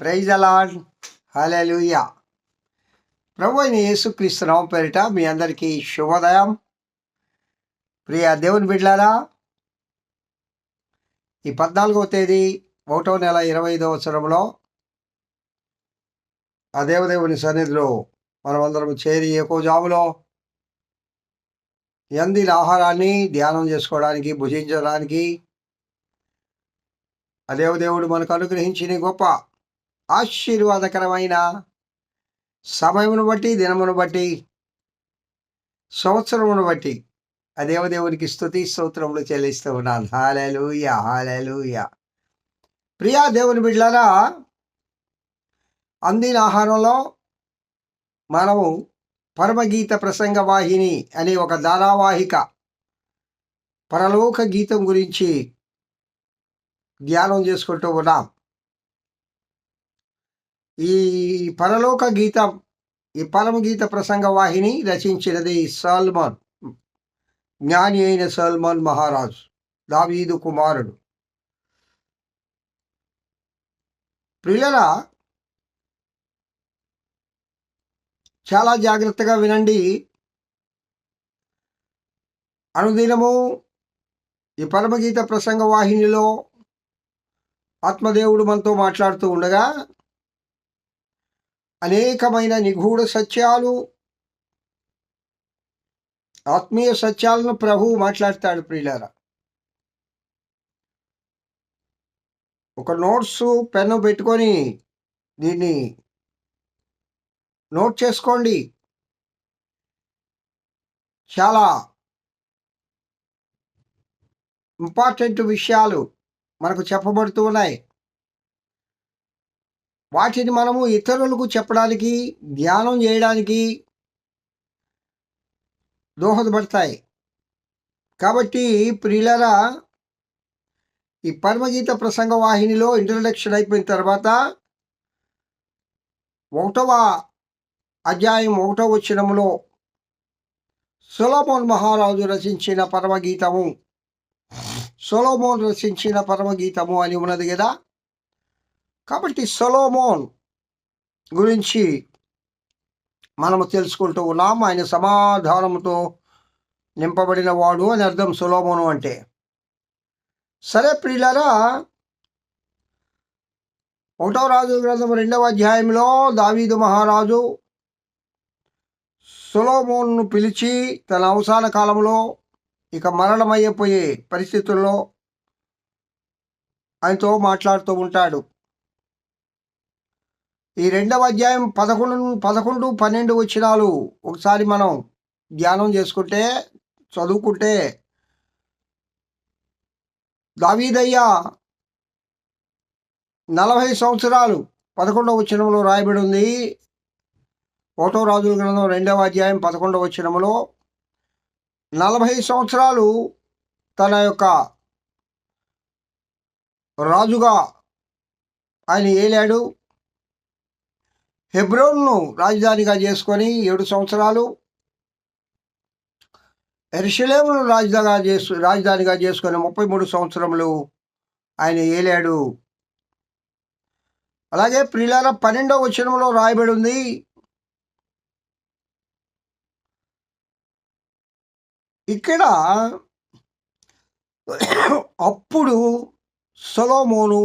Praise అలాడ్ hallelujah ప్రభు అయిన యేసుక్రీస్తు నామం పేరిట మీ అందరికీ శుభోదయం. ప్రియ దేవుని బిడ్లారా ఈ పద్నాలుగవ తేదీ ఒకటో నెల ఇరవై ఐదవ సంవత్సరంలో ఆ దేవదేవుని సన్నిధిలో మనమందరం చేరి ఎక్కువ జాములో ఎందిన ఆహారాన్ని ధ్యానం చేసుకోవడానికి భుజించడానికి ఆ దేవదేవుడు మనకు అనుగ్రహించిన గొప్ప ఆశీర్వాదకరమైన సమయమును బట్టి దినమును బట్టి సంవత్సరమును బట్టి ఆ దేవదేవునికి స్థుతి స్తోత్రములు చెల్లిస్తూ ఉన్నాను. హాలూయ హాలూయ ప్రియా దేవుని బిడ్డలారా అందిన ఆహారంలో మనము పరమగీత ప్రసంగ వాహిని అనే ఒక ధారావాహిక పరలోక గీతం గురించి ధ్యానం చేసుకుంటూ ఉన్నాం. ఈ పరలోక గీతం ఈ పరమగీత ప్రసంగ వాహిని రచించినది సల్మాన్ జ్ఞాని అయిన సల్మాన్ మహారాజ్ దావీదు కుమారుడు. ప్రియులరా చాలా జాగ్రత్తగా వినండి. అనుదినము ఈ పరమగీత ప్రసంగ వాహినిలో ఆత్మదేవుడు మనతో మాట్లాడుతూ ఉండగా అనేకమైన నిగూఢ సత్యాలు ఆత్మీయ సత్యాలను ప్రభువు మాట్లాడతాడు ప్రియులారా. ఒక నోట్స్ పెన్ను పెట్టుకొని దీన్ని నోట్ చేసుకోండి. చాలా ఇంపార్టెంట్ విషయాలు మనకు చెప్పబడుతూ ఉన్నాయి. వాటిని మనము ఇతరులకు చెప్పడానికి ధ్యానం చేయడానికి దోహదపడతాయి. కాబట్టి ప్రియులరా ఈ పరమగీత ప్రసంగ వాహినిలో ఇంట్రడక్షన్ అయిపోయిన తర్వాత ఒకటవ అధ్యాయం ఒకటవ వచ్చినములో సొలోమోన్ మహారాజు రచించిన పరమగీతము. సొలోమోన్ రచించిన పరమగీతము అని ఉన్నది కదా. కాబట్టి సొలోమోన్ గురించి మనము తెలుసుకుంటూ ఉన్నాం. ఆయన సమాధానంతో నింపబడిన వాడు అని అర్థం సులోమోను అంటే. సరే ప్రియులరా ఒకటో రాజు గ్రంథం రెండవ అధ్యాయంలో దావీదు మహారాజు సులోమోన్ను పిలిచి తన అవసాన కాలంలో ఇక మరణమయ్యపోయే పరిస్థితుల్లో ఆయనతో మాట్లాడుతూ ఉంటాడు. ఈ రెండవ అధ్యాయం పదకొండు పదకొండు పన్నెండు వచ్చినాలు. ఒకసారి మనం ధ్యానం చేసుకుంటే చదువుకుంటే. దావీదయ్య నలభై సంవత్సరాలు పదకొండవ వచనంలో రాయబడి ఉంది ఒకటో రాజుల గ్రంథం రెండవ అధ్యాయం పదకొండవ వచనంలో నలభై సంవత్సరాలు తన యొక్క రాజుగా ఆయన ఏలాడు? హెబ్రోన్ను రాజధానిగా చేసుకొని ఏడు సంవత్సరాలు ఎరుషలేమును రాజధానిగా చేసు రాజధానిగా చేసుకొని ముప్పై మూడు సంవత్సరములు ఆయన ఏలాడు. అలాగే ప్రిలాల పన్నెండవ వచనంలో రాయబడి ఉంది ఇక్కడ అప్పుడు సొలోమోను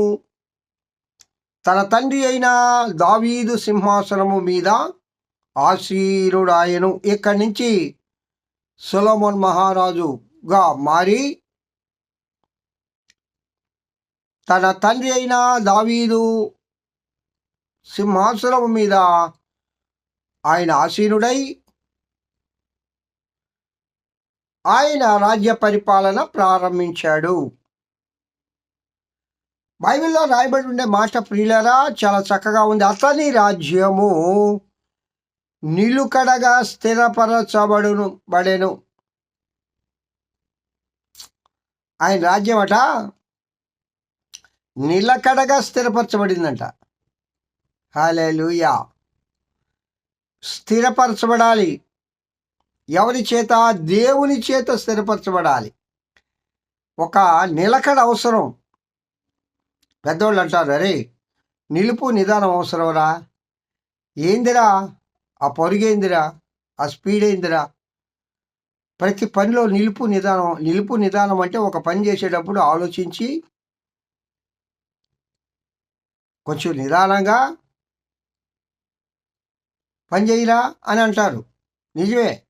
తన తండ్రి అయిన దావీదు సింహాసనము మీద ఆశీరుడాయను. ఇక్కడి నుంచి సులమోన్ మహారాజుగా మారి తన తండ్రి అయిన దావీదు సింహాసనము మీద ఆయన ఆసీనుడై ఆయన రాజ్య పరిపాలన ప్రారంభించాడు. బైబిల్లో రాయబడి ఉండే మాట ప్రియులరా చాలా చక్కగా ఉంది. అతని రాజ్యము నిలుకడగా స్థిరపరచబడును బడెను. ఆయన రాజ్యం అట నిలకడగా స్థిరపరచబడిందంట. హాలేలుయా స్థిరపరచబడాలి. ఎవరి చేత? దేవుని చేత స్థిరపరచబడాలి. ఒక నిలకడ అవసరం. పెద్దోళ్ళు అంటారు అరే నిలుపు నిదానం అవసరంరా ఏందిరా? ఆ పొరుగేందిరా? ఆ స్పీడ్ ఏందిరా ప్రతి పనిలో నిలుపు నిదానం నిలుపు నిదానం అంటే ఒక పని చేసేటప్పుడు ఆలోచించి కొంచెం నిదానంగా పని చేయరా అని అంటారు. నిజమే.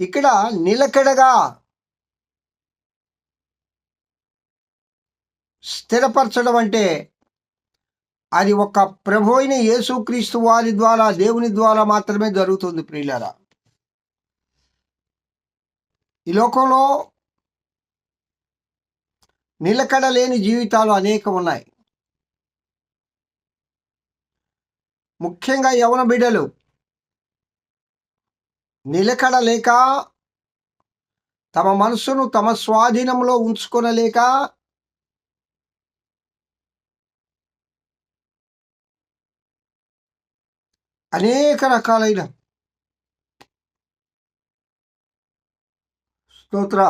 ఇక్కడ నిలకడగా స్థిరపరచడం అంటే అది ఒక ప్రభు అయిన యేసుక్రీస్తు వారి ద్వారా దేవుని ద్వారా మాత్రమే జరుగుతుంది ప్రియులరా. ఈ లోకంలో నిలకడ లేని జీవితాలు అనేకం ఉన్నాయి. ముఖ్యంగా యవన బిడ్డలు. నిలకడ లేక తమ మనసును తమ స్వాధీనంలో ఉంచుకొనలేక అనేక రకాలైన స్తోత్ర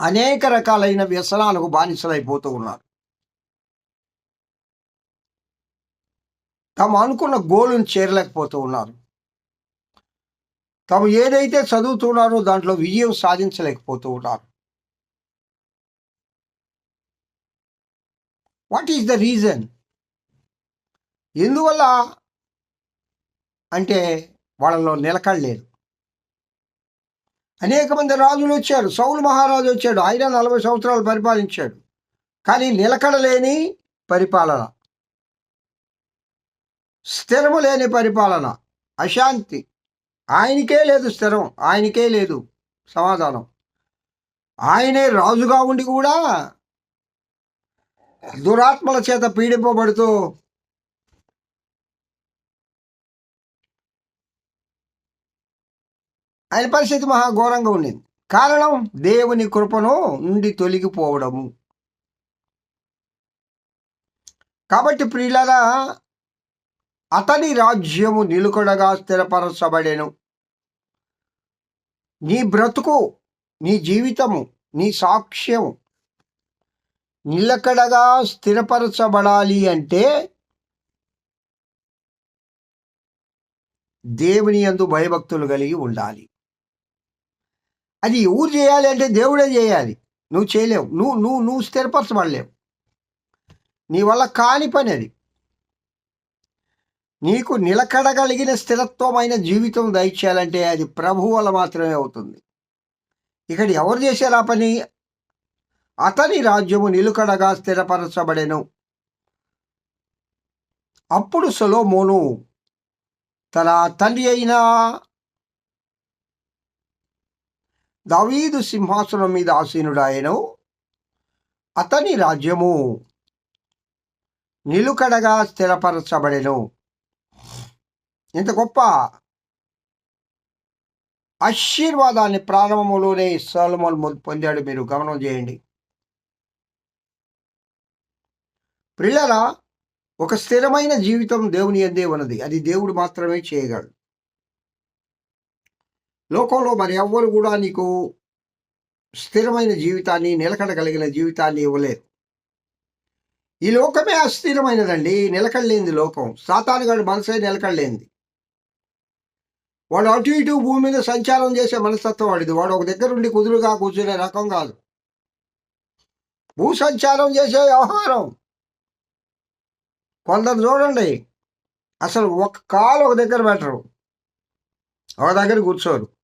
అనేక రకాలైన వ్యసనాలకు బానిసలైపోతూ ఉన్నారు. తాము అనుకున్న గోలును చేరలేకపోతూ ఉన్నారు. తాము ఏదైతే చదువుతున్నారో దాంట్లో విజయం సాధించలేకపోతూ ఉన్నారు. What is the reason? ఎందువల్ల అంటే వాళ్ళలో నిలకడలేదు అనేక మంది రాజులు వచ్చారు. సౌలు మహారాజు వచ్చాడు. ఆయన నలభై సంవత్సరాలు పరిపాలించాడు. కానీ నిలకడలేని పరిపాలన. స్థిరము లేని పరిపాలన. అశాంతి. ఆయనకే లేదు స్థిరం. ఆయనకే లేదు సమాధానం. ఆయనే రాజుగా ఉండి కూడా దురాత్మల చేత పీడింపబడుతూ ఆయన పరిస్థితి మహా ఘోరంగా ఉండింది కారణం దేవుని కృపను నుండి తొలగిపోవడము. కాబట్టి ప్రియులరా అతని రాజ్యము నిలుకడగా స్థిరపరచబడెను. నీ బ్రతుకు నీ జీవితము నీ సాక్ష్యం నిలకడగా స్థిరపరచబడాలి అంటే దేవుని యందు భయభక్తులు కలిగి ఉండాలి. అది ఎవరు చేయాలి అంటే దేవుడే చేయాలి. నువ్వు చేయలేవు. నువ్వు నువ్వు నువ్వు స్థిరపరచబడలేవు. నీ వల్ల కాని పని అది. నీకు నిలకడగలిగిన స్థిరత్వమైన జీవితం దయచేయాలంటే అది ప్రభు వల్ల మాత్రమే అవుతుంది. ఇక్కడ ఎవరు చేశారు ఆ పని? అతని రాజ్యము నిలుకడగా స్థిరపరచబడెను. అప్పుడు సొలోమోను తన తండ్రి అయిన దావీదు సింహాసనం మీద ఆసీనుడాయను అతని రాజ్యము నిలుకడగా స్థిరపరచబడెను. ఇంత గొప్ప ఆశీర్వాదాన్ని ప్రారంభంలోనే సోలమోన్ పొందాడు. మీరు గమనం చేయండి. ప్రిల్లరా ఒక స్థిరమైన జీవితం దేవుని అందే ఉన్నది. అది దేవుడు మాత్రమే చేయగలడు. లోకంలో మరి ఎవ్వరు కూడా నీకు స్థిరమైన జీవితాన్ని నిలకడగలిగిన జీవితాన్ని ఇవ్వలేదు. ఈ లోకమే అస్థిరమైనదండి. నిలకడలేంది లోకం. సాతానుగాడు మనసే నిలకడలేంది వాడు అటు ఇటు భూమి మీద సంచారం చేసే మనస్తత్వం వాడిది. వాడు ఒక దగ్గర ఉండి కుదురుగా కూర్చునే రకం కాదు. భూ సంచారం చేసే వ్యవహారం. కొందరు చూడండి. అసలు ఒక కాలు ఒక దగ్గర పెట్టరు. ఒక దగ్గర కూర్చోరు.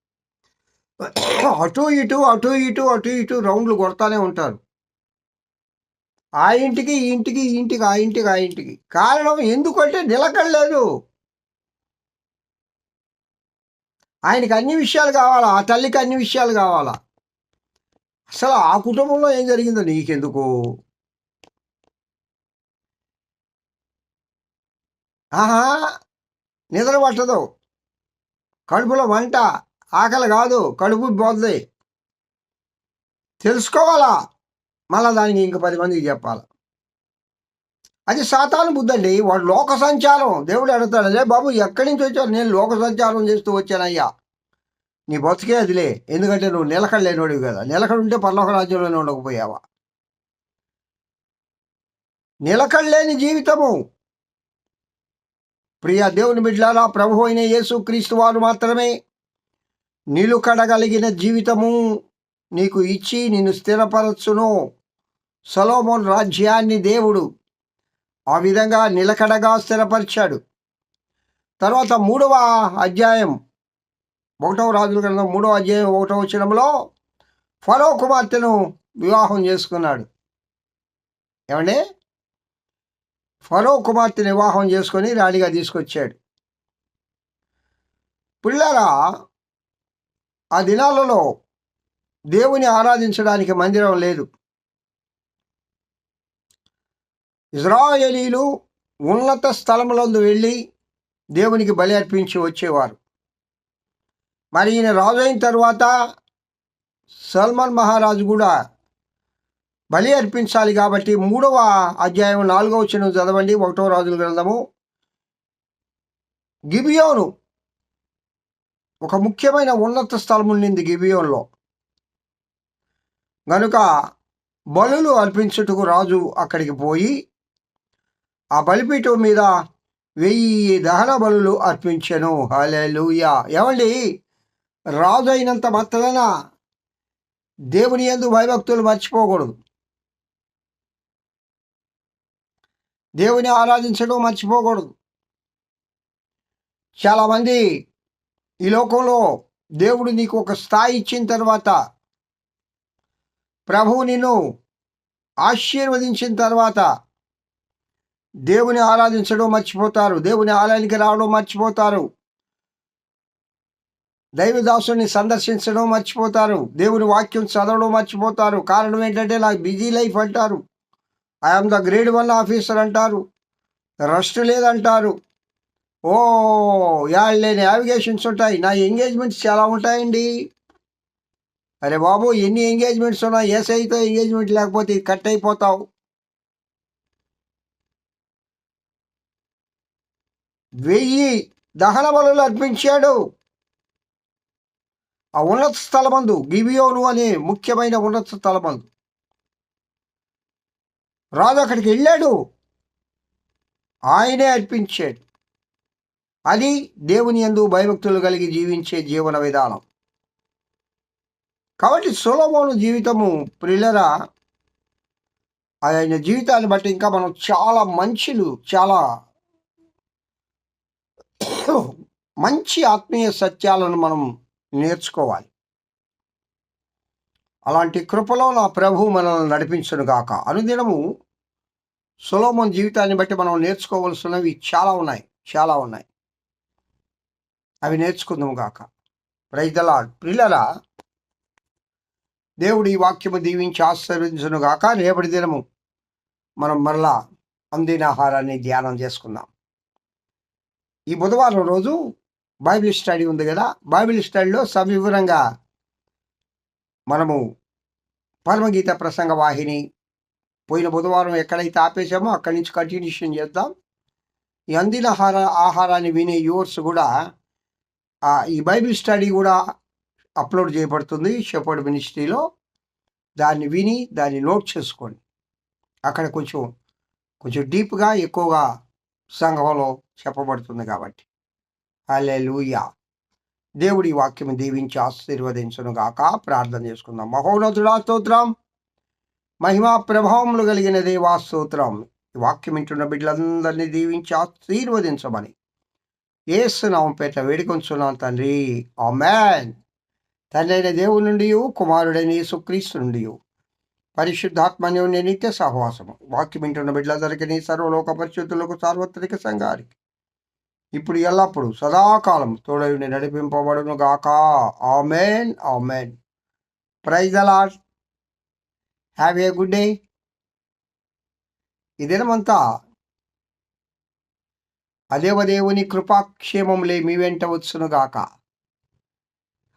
అటు ఇటు అటు ఇటు అటు ఇటు రౌండ్లు కొడతానే ఉంటారు. ఆ ఇంటికి ఈ ఇంటికి ఈ ఇంటికి ఆ ఇంటికి ఆ ఇంటికి. కారణం ఎందుకంటే నిలకడలేదు. ఆయనకి అన్ని విషయాలు కావాలా? ఆ తల్లికి అన్ని విషయాలు కావాలా? అసలు ఆ కుటుంబంలో ఏం జరిగిందో నీకెందుకు? ఆహా! నిద్ర పట్టదు. కడుపులో మంట ఆకలి కాదు కడుపు పోతుంది తెలుసుకోవాలా? మళ్ళా దానికి ఇంక పది మందికి చెప్పాలి? అది సాతాను బుద్ధండి. వాడు లోక సంచారం. దేవుడు అడుగుతాడు బాబు ఎక్కడి నుంచి వచ్చావు? నేను లోక సంచారం చేస్తూ వచ్చానయ్యా. నీ బతికే అదిలే. ఎందుకంటే నువ్వు నిలకడలేనోడివి కదా. నిలకడ ఉంటే పర్లోక రాజ్యంలోనే ఉండకపోయావా? నిలకడలేని జీవితము. ప్రియ దేవుని బిడ్డలారా ప్రభు అయిన యేసు క్రీస్తు వారు మాత్రమే నిలుకడగలిగిన జీవితము నీకు ఇచ్చి నిన్ను స్థిరపరచును. సొలోమోన్ రాజ్యాన్ని దేవుడు ఆ విధంగా నిలకడగా స్థిరపరిచాడు. తర్వాత మూడవ అధ్యాయం ఒకటవ రాజుల గ్రంథం మూడవ అధ్యాయం ఒకటవ వచ్చినంలో ఫరో కుమార్తెను వివాహం చేసుకున్నాడు. ఏమండి? ఫరో కుమార్తెను వివాహం చేసుకొని రాణిగా తీసుకొచ్చాడు. పిల్లరా ఆ దినాలలో దేవుని ఆరాధించడానికి మందిరం లేదు. ఇజ్రాయేలీలు ఉన్నత స్థలములందు వెళ్ళి దేవునికి బలి అర్పించి వచ్చేవారు. మరి ఈయన రాజు అయిన తర్వాత సల్మాన్ మహారాజు కూడా బలి అర్పించాలి కాబట్టి మూడవ అధ్యాయం నాలుగవ చిన్న చదవండి. ఒకటవ రాజుల గ్రంథము. గిబియోను ఒక ముఖ్యమైన ఉన్నత స్థలం ఉండింది గిబియోన్లో. గనుక బలులు అర్పించుటకు రాజు అక్కడికి పోయి ఆ బలిపీఠం మీద వెయ్యి దహన బలులు అర్పించెను. హలెలుయా ఏమండి? రాజు అయినంత మాత్రాన దేవుని ఎందు భయభక్తులు మర్చిపోకూడదు. దేవుని ఆరాధించడం మర్చిపోకూడదు. చాలామంది ఈ లోకంలో దేవుడు నీకు ఒక స్థాయి ఇచ్చిన తర్వాత ప్రభువు నిన్ను ఆశీర్వదించిన తర్వాత దేవుని ఆరాధించడం మర్చిపోతారు. దేవుని ఆలయానికి రావడం మర్చిపోతారు. దైవదాసుని సందర్శించడం మర్చిపోతారు. దేవుని వాక్యం చదవడం మర్చిపోతారు. కారణం ఏంటంటే నాకు బిజీ లైఫ్ అంటారు. I'm the grade one officer అంటారు. రెస్ట్ లేదంటారు. ఓ యాడ్ లేని నావిగేషన్స్ ఉంటాయి. నా ఎంగేజ్మెంట్స్ చాలా ఉంటాయండి. అరే బాబు ఎన్ని ఎంగేజ్మెంట్స్ ఉన్నా ఏసైతో ఎంగేజ్మెంట్ లేకపోతే కట్ అయిపోతావు. వెయ్యి దహన బలులు అర్పించాడు. ఆ ఉన్నత స్థలమందు గిబియోను అనే ముఖ్యమైన ఉన్నత స్థలమందు. రాజు అక్కడికి వెళ్ళాడు. ఆయనే అర్పించాడు. అది దేవుని ఎందు భయభక్తులు కలిగి జీవించే జీవన విధానం. కాబట్టి సులభమును జీవితము ప్రిల్లరా ఆయన జీవితాన్ని బట్టి ఇంకా మనం చాలా మంచిలు చాలా మంచి ఆత్మీయ సత్యాలను మనం నేర్చుకోవాలి. అలాంటి కృపలో నా ప్రభు మనల్ని నడిపించను గాక. అనుదినము సులోమన్ జీవితాన్ని బట్టి మనం నేర్చుకోవలసినవి చాలా ఉన్నాయి చాలా ఉన్నాయి. అవి నేర్చుకుందాము గాక. ప్రైదలా ప్రిల్లరా దేవుడు ఈ వాక్యము దీవించి ఆశీర్వదించును గాక. రేపటి దినము మనం మరలా అందిన ఆహారాన్ని ధ్యానం చేసుకుందాం. ఈ బుధవారం రోజు బైబిల్ స్టడీ ఉంది కదా. బైబిల్ స్టడీలో సవివరంగా మనము పరమగీత ప్రసంగ వాహిని పోయిన బుధవారం ఎక్కడైతే ఆపేసామో అక్కడి నుంచి కంటిన్యూషన్ చేద్దాం. ఈ అందిన ఆహార ఆహారాన్ని వినే యూవర్స్ కూడా ఈ బైబిల్ స్టడీ కూడా అప్లోడ్ చేయబడుతుంది షెపర్డ్ మినిస్ట్రీలో. దాన్ని విని దాన్ని నోట్ చేసుకోండి అక్కడ కొంచెం కొంచెం డీప్గా ఎక్కువగా సంఘంలో చెప్పబడుతుంది కాబట్టి. అలే లూయా దేవుడి వాక్యం దీవించి ఆశీర్వదించను గాక. ప్రార్థన చేసుకుందాం. మహోన్నతుడా స్తోత్రం! మహిమా ప్రభావములు కలిగిన దేవా స్తోత్రం! వాక్యం వింటున్న బిడ్డలందరినీ దీవించి ఆశీర్వదించమని. ఏసునామం పేట వేడుకొంచున్నాను తండ్రి. ఆమెన్. తండ్రి అయిన దేవుడి నుండి కుమారుడైన యేసుక్రీస్తు నుండి పరిశుద్ధాత్మన్యుని నిత్య సహవాసము. వాక్యం వింటున్న బిడ్డలందరికీ సర్వలోక పరిశుద్ధులకు సార్వత్రిక సంఘానికి. ఇప్పుడు ఎల్లప్పుడు సదాకాలం తోడయుని నడిపింపబడును గాక amen. Amen. Praise a lot have a good day. ఈ దినమంతా అదేవదేవుని కృపాక్షేమములే మీ వెంట వచ్చునుగాక.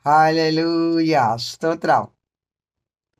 హాలెలూయా స్తోత్రం.